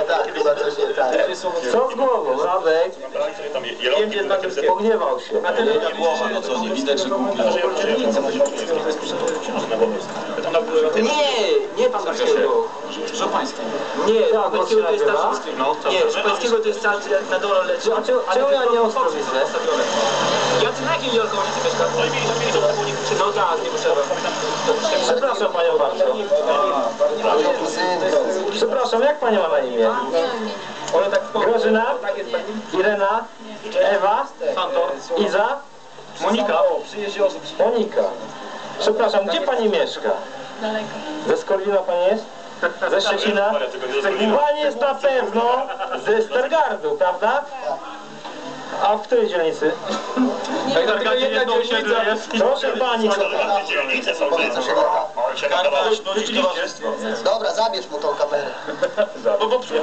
nie tak, chyba coś nie tak. Co z głową, Radek? Pogniewał się. Głowa, no co, nie widać, że kupił. Nie, nie pan Pańskiego. Żopański. Nie, Jak pan go Pańskiego się to jest starszy. Nie, Pańskiego to jest starszy na dole leczy. A czemu- ja nie ostro widzę? Ja ty na jakim Wielkownicy mieszkam? No tak, nie potrzeba. Przepraszam panią bardzo. Przepraszam, jak pani ma na imię? Ona tak Grażyna? Irena? Ewa? Iza? Monika. Monika. Przepraszam, gdzie pani mieszka? Daleko. Ze Skorwina pani jest? Ze Szczecina? Pani jest na pewno ze Stergardu, prawda? A w której dzielnicy? Tylko jedna dzielnica są Dobra, zabierz mu tą kamerę. Bo, bo